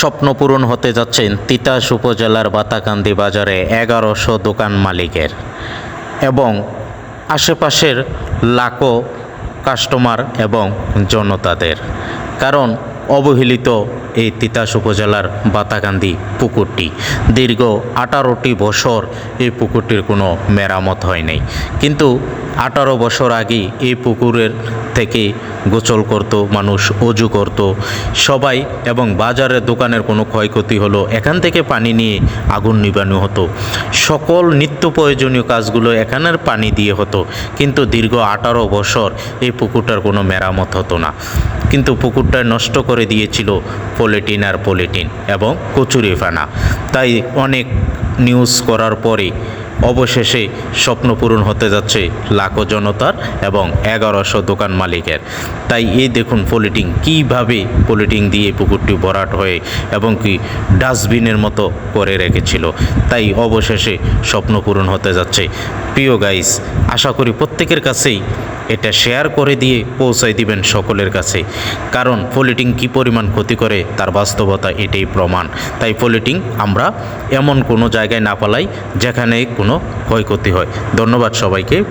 স্বপ্ন পূরণ হতে যাচ্ছেন তিতাস উপজেলার বাতাকান্দি বাজারে এগারোশো দোকান মালিকের। এবং আশেপাশের লাখো কাস্টমার এবং জনতাদের। কারণ অবহেলিত এই তিতাস উপজেলার বাতাকান্দি পুকুরটি। দীর্ঘ আঠারোটি বছর এই পুকুরটির কোনো মেরামত হয় নাই। কিন্তু আঠারো বছর আগে এই পুকুরের থেকে গোসল করত, মানুষ অজু করত। সবাই এবং বাজারের দোকানের কোনো ক্ষয়ক্ষতি হলো, এখান থেকে পানি নিয়ে আগুন নিবানো হতো। সকল নিত্য প্রয়োজনীয় কাজগুলো এখানের পানি দিয়ে হতো। কিন্তু দীর্ঘ আঠারো বছর এই পুকুরটার কোনো মেরামত হতো না। কিন্তু পুকুরটা নষ্ট করে দিয়েছিল পলিটিন আর পলিটিন এবং কচুরি ফানা। তাই অনেক নিউজ করার পরে অবশেষে স্বপ্ন পূরণ হতে যাচ্ছে লাখো জনতার এবং এগারোশো দোকান মালিকের। তাই এই দেখুন পলিটিং কীভাবে পলিটিং দিয়ে পুকুরটি ভরাট হয়ে এবং কি ডাস্টবিনের মতো করে রেখেছিল। তাই অবশেষে স্বপ্ন পূরণ হতে যাচ্ছে। প্রিয় গাইস, আশা করি প্রত্যেকের কাছেই এটা শেয়ার করে দিয়ে পৌঁছায় দিবেন সকলের কাছে। কারণ পলিটিং কি পরিমাণ ক্ষতি করে, তার বাস্তবতা এটাই প্রমাণ। তাই পলিটিং আমরা এমন কোনো জায়গায় না পালাই, যেখানে কোনো ক্ষয়ক্ষতি হয়। ধন্যবাদ সবাইকে।